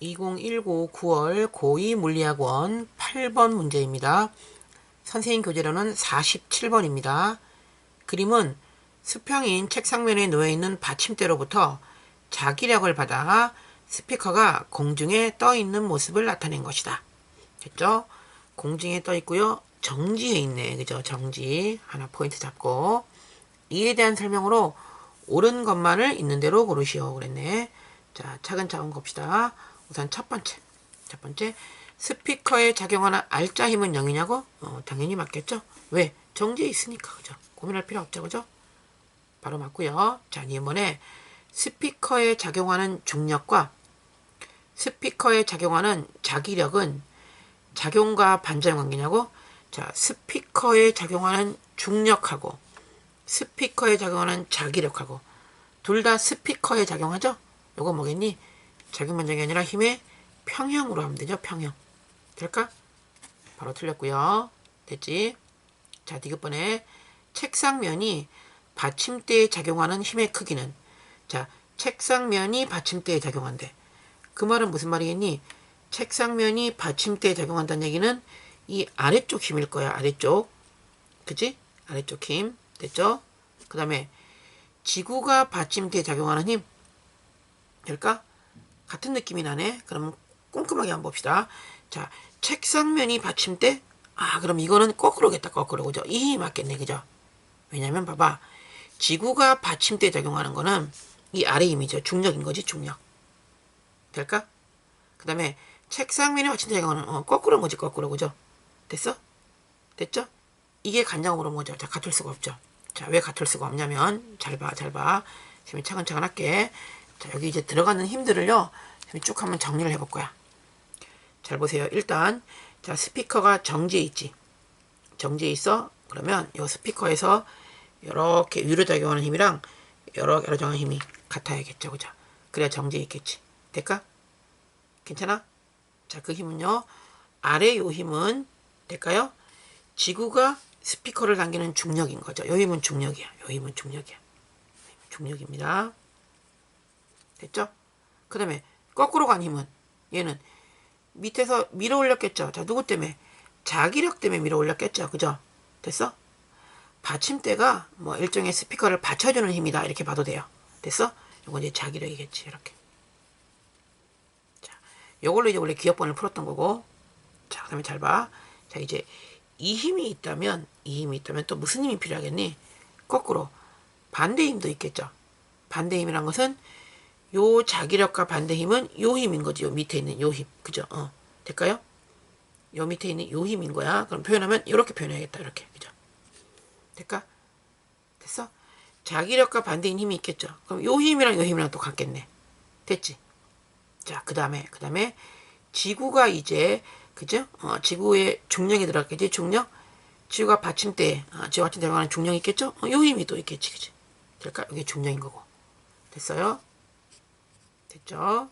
2019 9월 고2 물리학원 8번 문제입니다. 선생님 교재로는 47번입니다. 그림은 수평인 책상면에 놓여있는 받침대로부터 자기력을 받아 스피커가 공중에 떠 있는 모습을 나타낸 것이다. 됐죠? 공중에 떠 있고요. 정지에 있네. 그죠? 정지. 하나 포인트 잡고. 이에 대한 설명으로 옳은 것만을 있는 대로 고르시오. 그랬네. 자, 차근차근 봅시다. 우선 첫 번째. 첫 번째. 스피커에 작용하는 알짜 힘은 0이냐고? 어, 당연히 맞겠죠? 왜? 정지에 있으니까. 그죠? 고민할 필요 없죠. 그죠? 바로 맞고요. 자, 이번에 스피커에 작용하는 중력과 스피커에 작용하는 자기력은 작용과 반전 관계냐고? 자, 스피커에 작용하는 중력하고 스피커에 작용하는 자기력하고 둘 다 스피커에 작용하죠? 요거 뭐겠니? 반전이 아니라 힘의 평형으로 하면 되죠? 평형. 될까? 바로 틀렸고요. 됐지? 자, 디귿번에 책상면이 받침대에 작용하는 힘의 크기는 자, 책상면이 받침대에 작용한대. 그 말은 무슨 말이겠니? 책상면이 받침대에 작용한다는 얘기는 이 아래쪽 힘일 거야. 아래쪽. 그지? 아래쪽 힘. 됐죠? 그 다음에 지구가 받침대에 작용하는 힘. 될까? 같은 느낌이 나네. 그럼 꼼꼼하게 한번 봅시다. 자, 책상면이 받침대? 아, 그럼 이거는 거꾸로겠다. 거꾸로. 그죠? 이 맞겠네. 그죠? 왜냐면 봐봐. 지구가 받침대에 작용하는 거는 이 아래 힘이죠. 중력인 거지. 중력. 될까? 그 다음에 책상면에 받침대에 작용하는 어, 거꾸로인 거지. 거꾸로. 그죠? 됐어? 됐죠? 이게 간장으로 뭐죠? 자, 같을 수가 없죠. 자, 왜 같을 수가 없냐면 잘 봐. 잘 봐. 지금 차근차근 할게. 자, 여기 이제 들어가는 힘들을요. 쭉 한번 정리를 해볼 거야. 잘 보세요. 일단 자 스피커가 정지해 있지. 정지해 있어. 그러면 이 스피커에서 이렇게 위로 작용하는 힘이랑 이렇게 작용하는 힘이 같아야겠죠. 그죠? 그래야 정지해 있겠지. 될까? 괜찮아? 자, 그 힘은요. 아래 요 힘은 될까요? 지구가 스피커를 당기는 중력인 거죠. 요 힘은 중력이야. 요 힘은 중력이야. 중력입니다. 됐죠? 그 다음에 거꾸로 간 힘은 얘는 밑에서 밀어 올렸겠죠. 자, 누구 때문에? 자기력 때문에 밀어 올렸겠죠. 그죠? 됐어? 받침대가 뭐 일종의 스피커를 받쳐주는 힘이다. 이렇게 봐도 돼요. 됐어? 이건 이제 자기력이겠지. 이렇게. 자, 요걸로 이제 원래 기억번을 풀었던 거고. 자, 그 다음에 잘 봐. 자, 이제 이 힘이 있다면, 이 힘이 있다면 또 무슨 힘이 필요하겠니? 거꾸로. 반대 힘도 있겠죠. 반대 힘이란 것은 요 자기력과 반대 힘은 요 힘인 거지. 요 밑에 있는 요 힘. 그죠? 어. 될까요? 요 밑에 있는 요 힘인 거야. 그럼 표현하면 이렇게 표현해야겠다. 이렇게. 그죠? 될까? 됐어? 자기력과 반대인 힘이 있겠죠. 그럼 요 힘이랑 요 힘이랑 또 같겠네. 됐지? 자, 그 다음에, 그 다음에 지구가 이제, 그죠? 어, 지구에 중력이 들어갔겠지? 중력? 지구가 받침대, 어, 지구 받침대 들어가는 중력이 있겠죠? 어, 요 힘이 또 있겠지. 그지? 될까? 이게 중력인 거고. 됐어요? 됐죠?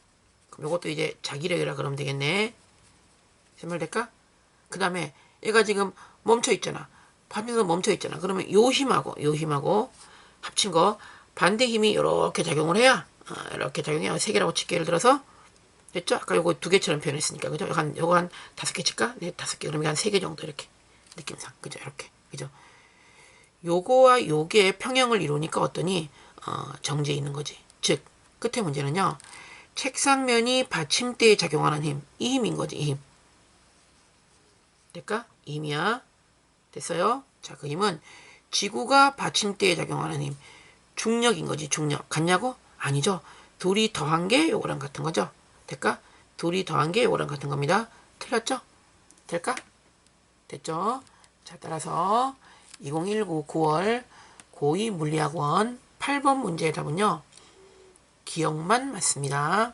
그럼 이것도 이제 자기력이라 그러면 되겠네. 생말될까? 그 다음에 얘가 지금 멈춰 있잖아. 반대에서 멈춰 있잖아. 그러면 요 힘하고 요 힘하고 합친 거 반대 힘이 이렇게 작용을 해야 어, 이렇게 작용해야 세 개라고 칠게 예를 들어서 됐죠? 아까 요거 두 개처럼 표현했으니까 그죠? 한 요거 한 다섯 개 칠까? 네 다섯 개 그러면 한 세 개 정도 이렇게 느낌상 그죠? 이렇게 그죠? 요거와 요게 평형을 이루니까 어떠니 어, 정지에 있는 거지. 즉 끝에 문제는요. 책상면이 받침대에 작용하는 힘, 이 힘인 거지, 이 힘. 될까? 이 힘이야. 됐어요? 자, 그 힘은 지구가 받침대에 작용하는 힘, 중력인 거지, 중력. 같냐고? 아니죠. 둘이 더한 게 요거랑 같은 거죠. 될까? 둘이 더한 게 요거랑 같은 겁니다. 틀렸죠? 될까? 됐죠? 자, 따라서 2019 9월 고2 물리학원 8번 문제의 답은요. 기억만 맞습니다.